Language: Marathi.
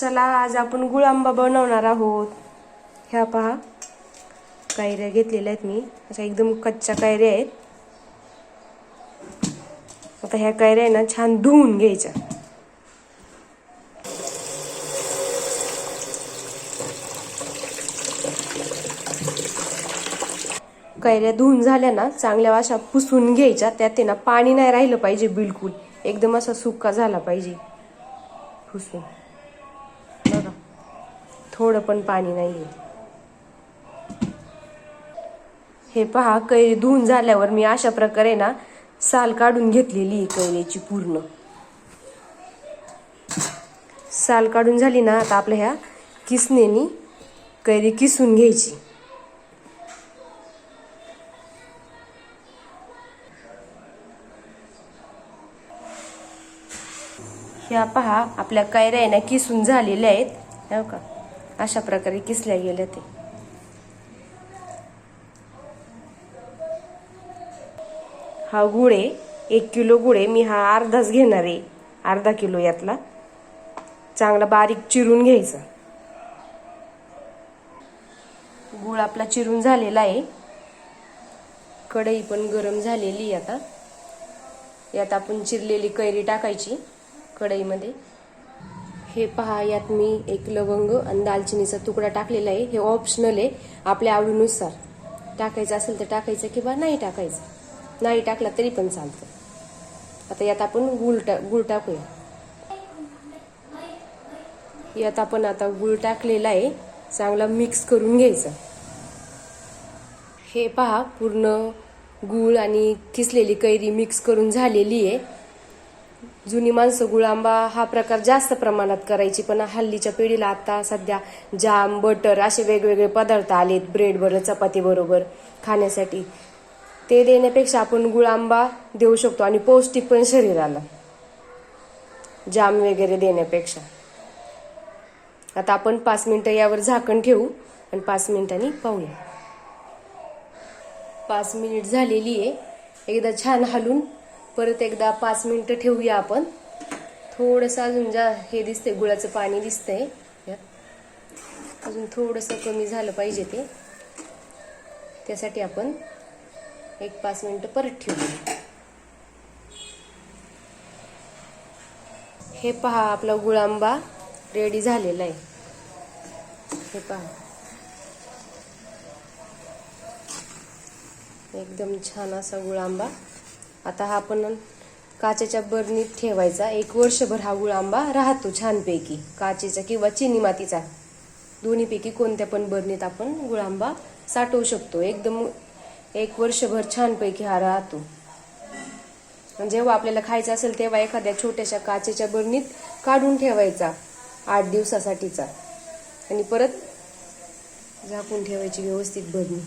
चला आज आपण गुळांबा बनवणार आहोत. ह्या पहा. कैऱ्या घेतलेल्या आहेत मी. अशा एकदम कच्च्या कैऱ्या आहेत. आता ह्या कैऱ्या आहे ना छान धुवून घ्यायच्या. कैऱ्या धुवून झाल्या ना चांगल्या अशा पुसून घ्यायच्या. त्यात आहे ना पाणी नाही राहिलं पाहिजे बिलकुल. एकदम असा सुका झाला पाहिजे. पुसून. थोडं पण पाणी नाहीये. हे पहा कैरी धुवून झाल्यावर मी अशा प्रकारे ना साल काढून घेतलेली आहे कैरीची पूर्ण. साल काढून झाली ना आता आपल्या ह्या किसनेनी कैरी किसून घ्यायची. ह्या पहा आपल्या कैऱ्या आहे ना किसून झालेल्या आहेत. का अशा प्रकारे किसल्या गेल्या ते. हा गुळ आहे एक किलो गुळे मी हा अर्धाच घेणार आहे. अर्धा किलो यातला. चांगला बारीक चिरून घ्यायचा. गुळ आपला चिरून झालेला आहे. कढई पण गरम झालेली आता. यात आपण चिरलेली कैरी टाकायची कढईमध्ये. हे पहा यात मी एक लवंग आणि दालचिनीचा तुकडा टाकलेला आहे. हे ऑप्शनल आहे आपल्या आवडीनुसार. टाकायचं असेल तर टाकायचं किंवा नाही टाकायचं. नाही टाकला तरी पण चालतं. आता यात आपण गुळ टा गुळ टाकूया. यात आपण आता गुळ टाकलेला आहे. चांगला मिक्स करून घ्यायचा. हे पहा पूर्ण गुळ आणि किसलेली कैरी मिक्स करून झालेली आहे. जुनी माणसं गुळांबा हा प्रकार जास्त प्रमाणात करायची पण हल्लीच्या पिढीला आता सध्या जाम बटर असे वेगवेगळे पदार्थ आलेत ब्रेड बरोबर चपाती बरोबर खाण्यासाठी. ते देण्यापेक्षा आपण गुळांबा देऊ शकतो आणि पौष्टिक पण शरीराला. जाम वगैरे देण्यापेक्षा. आता आपण पाच मिनिटं यावर झाकण ठेवू आणि पाच मिनिटांनी पाहूया. पाच मिनिट झालेली आहे. एकदा छान हलून परत एकदा पाच मिनटं ठेवूया आपण. थोडंसं अजून जा हे दिसतंय गुळाचं पाणी दिसतंय. यात अजून थोडंसं कमी झालं पाहिजे ते. त्यासाठी आपण एक पाच मिनटं परत ठेवूया. हे पहा आपला गुळांबा रेडी झालेला आहे. हे पहा. एकदम छान असा गुळांबा. आता हा आपण काचेच्या बरणीत ठेवायचा. एक वर्षभर हा गुळ आंबा राहतो छानपैकी. काचेचा किंवा चिनी मातीचा. दोन्हीपैकी कोणत्या पण बरणीत आपण गुळांबा साठवू शकतो. एकदम एक वर्षभर छानपैकी हा राहतो. जेव्हा आपल्याला खायचा असेल तेव्हा एखाद्या छोट्याशा काचेच्या बरणीत काढून ठेवायचा. आठ दिवसासाठीचा. आणि परत झाकून ठेवायची व्यवस्थित बरणी.